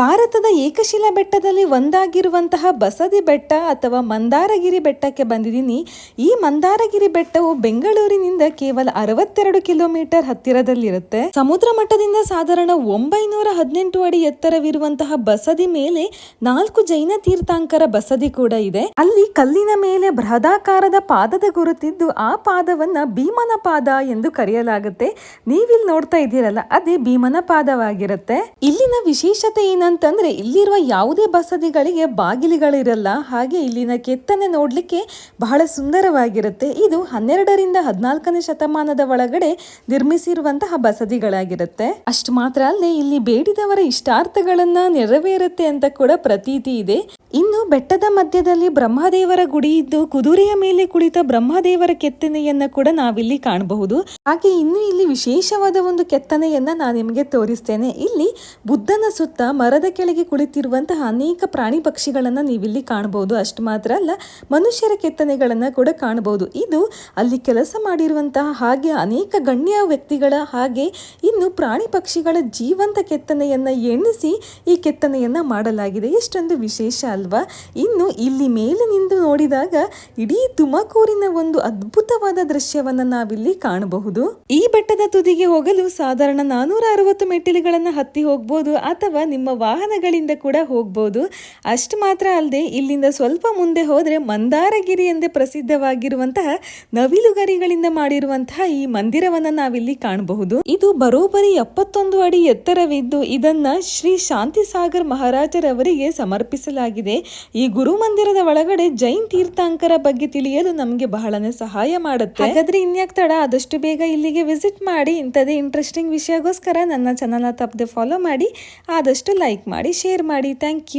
ಭಾರತದ ಏಕಶಿಲಾ ಬೆಟ್ಟದಲ್ಲಿ ಒಂದಾಗಿರುವಂತಹ ಬಸದಿ ಬೆಟ್ಟ ಅಥವಾ ಮಂದಾರಗಿರಿ ಬೆಟ್ಟಕ್ಕೆ ಬಂದಿದ್ದೀನಿ. ಈ ಮಂದಾರಗಿರಿ ಬೆಟ್ಟವು ಬೆಂಗಳೂರಿನಿಂದ ಕೇವಲ ಅರವತ್ತೆರಡು ಕಿಲೋಮೀಟರ್ ಹತ್ತಿರದಲ್ಲಿರುತ್ತೆ. ಸಮುದ್ರ ಮಟ್ಟದಿಂದ ಸಾಧಾರಣ ಒಂಬೈನೂರ ಹದಿನೆಂಟು ಅಡಿ ಎತ್ತರವಿರುವಂತಹ ಬಸದಿ ಮೇಲೆ ನಾಲ್ಕು ಜೈನ ತೀರ್ಥಾಂಕರ ಬಸದಿ ಕೂಡ ಇದೆ. ಅಲ್ಲಿ ಕಲ್ಲಿನ ಮೇಲೆ ಬೃಹದಾಕಾರದ ಪಾದದ ಗುರುತಿದ್ದು ಆ ಪಾದವನ್ನ ಭೀಮನ ಪಾದ ಎಂದು ಕರೆಯಲಾಗುತ್ತೆ. ನೀವಿಲ್ಲಿ ನೋಡ್ತಾ ಇದ್ದೀರಲ್ಲ, ಅದೇ ಭೀಮನ ಪಾದವಾಗಿರುತ್ತೆ ಇಲ್ಲಿನ ವಿಶೇಷತೆ ಏನಂತಂದ್ರೆ, ಇಲ್ಲಿರುವ ಯಾವುದೇ ಬಸದಿಗಳಿಗೆ ಬಾಗಿಲುಗಳಿರಲ್ಲ, ಹಾಗೆ ಇಲ್ಲಿನ ಕೆತ್ತನೆ ನೋಡ್ಲಿಕ್ಕೆ ಬಹಳ ಸುಂದರವಾಗಿರುತ್ತೆ. ಇದು ಹನ್ನೆರಡರಿಂದ ಹದಿನಾಲ್ಕನೇ ಶತಮಾನದ ಒಳಗಡೆ ನಿರ್ಮಿಸಿರುವಂತಹ ಬಸದಿಗಳಾಗಿರುತ್ತೆ. ಅಷ್ಟು ಮಾತ್ರ ಅಲ್ಲದೆ, ಇಲ್ಲಿ ಬೇಡಿದವರ ಇಷ್ಟಾರ್ಥಗಳನ್ನ ನೆರವೇರುತ್ತೆ ಅಂತ ಕೂಡ ಪ್ರತೀತಿ ಇದೆ. ಇನ್ನು ಬೆಟ್ಟದ ಮಧ್ಯದಲ್ಲಿ ಬ್ರಹ್ಮದೇವರ ಗುಡಿ ಇದ್ದು, ಕುದುರೆಯ ಮೇಲೆ ಕುಳಿತ ಬ್ರಹ್ಮದೇವರ ಕೆತ್ತನೆಯನ್ನ ಕೂಡ ನಾವಿಲ್ಲಿ ಕಾಣಬಹುದು. ಹಾಗೆ ಇನ್ನು ಇಲ್ಲಿ ವಿಶೇಷವಾದ ಒಂದು ಕೆತ್ತನೆಯನ್ನ ನಾನು ನಿಮಗೆ ತೋರಿಸ್ತೇನೆ. ಇಲ್ಲಿ ಬುದ್ಧನ ಸುತ್ತ ಮರದ ಕೆಳಗೆ ಕುಳಿತಿರುವಂತಹ ಅನೇಕ ಪ್ರಾಣಿ ಪಕ್ಷಿಗಳನ್ನ ನೀವಿಲ್ಲಿ ಕಾಣಬಹುದು. ಅಷ್ಟು ಮಾತ್ರ ಅಲ್ಲ, ಮನುಷ್ಯರ ಕೆತ್ತನೆಗಳನ್ನು ಕೂಡ ಕಾಣಬಹುದು. ಇದು ಅಲ್ಲಿ ಕೆಲಸ ಮಾಡಿರುವಂತಹ ಹಾಗೆ ಅನೇಕ ಗಣ್ಯ ವ್ಯಕ್ತಿಗಳ ಹಾಗೆ ಇನ್ನು ಪ್ರಾಣಿ ಪಕ್ಷಿಗಳ ಜೀವಂತ ಕೆತ್ತನೆಯನ್ನ ಎಣಿಸಿ ಈ ಕೆತ್ತನೆಯನ್ನ ಮಾಡಲಾಗಿದೆ. ಎಷ್ಟೊಂದು ವಿಶೇಷ ಅಲ್ವಾ? ಇನ್ನು ಇಲ್ಲಿ ಮೇಲೆ ನಿಂತು ನೋಡಿದಾಗ ಇಡೀ ತುಮಕೂರಿನ ಒಂದು ಅದ್ಭುತವಾದ ದೃಶ್ಯವನ್ನು ನಾವಿಲ್ಲಿ ಕಾಣಬಹುದು. ಈ ಬೆಟ್ಟದ ತುದಿಗೆ ಹೋಗಲು ಸಾಧಾರಣ ನಾನೂರ ಅರವತ್ತು ಮೆಟ್ಟಿಲುಗಳನ್ನು ಹತ್ತಿ ಹೋಗ್ಬೋದು ಅಥವಾ ನಿಮ್ಮ ವಾಹನಗಳಿಂದ ಕೂಡ ಹೋಗ್ಬೋದು. ಅಷ್ಟು ಮಾತ್ರ ಅಲ್ಲದೆ ಇಲ್ಲಿಂದ ಸ್ವಲ್ಪ ಮುಂದೆ ಹೋದರೆ ಮಂದಾರಗಿರಿ ಎಂದೇ ಪ್ರಸಿದ್ಧವಾಗಿರುವಂತಹ ನವಿಲುಗರಿಗಳಿಂದ ಮಾಡಿರುವಂತಹ ಈ ಮಂದಿರವನ್ನು ನಾವಿಲ್ಲಿ ಕಾಣಬಹುದು. ಇದು ಬರೋಬ್ಬರಿ ಎಪ್ಪತ್ತೊಂದು ಅಡಿ ಎತ್ತರವಿದ್ದು ಇದನ್ನ ಶ್ರೀ ಶಾಂತಿಸಾಗರ್ ಮಹಾರಾಜರವರಿಗೆ ಸಮರ್ಪಿಸಲಾಗಿದೆ. ಈ ಗುರು ಮಂದಿರದ ಒಳಗಡೆ ಜೈನ್ ತೀರ್ಥಾಂಕರ ಬಗ್ಗೆ ತಿಳಿಯಲು ನಮಗೆ ಬಹಳನೇ ಸಹಾಯ ಮಾಡುತ್ತೆ. ಹಾಗಾದ್ರೆ ಇನ್ಯಾಕ್ ತಡ? ಆದಷ್ಟು ಬೇಗ ಇಲ್ಲಿಗೆ ವಿಸಿಟ್ ಮಾಡಿ. ಇಂಥದೇ ಇಂಟ್ರೆಸ್ಟಿಂಗ್ ವಿಷಯಗೋಸ್ಕರ ನನ್ನ ಚಾನಲ್ನ ತಪ್ಪದೆ ಫಾಲೋ ಮಾಡಿ. ಆದಷ್ಟು ಲೈಕ್ ಮಾಡಿ ಶೇರ್ ಮಾಡಿ. Thank you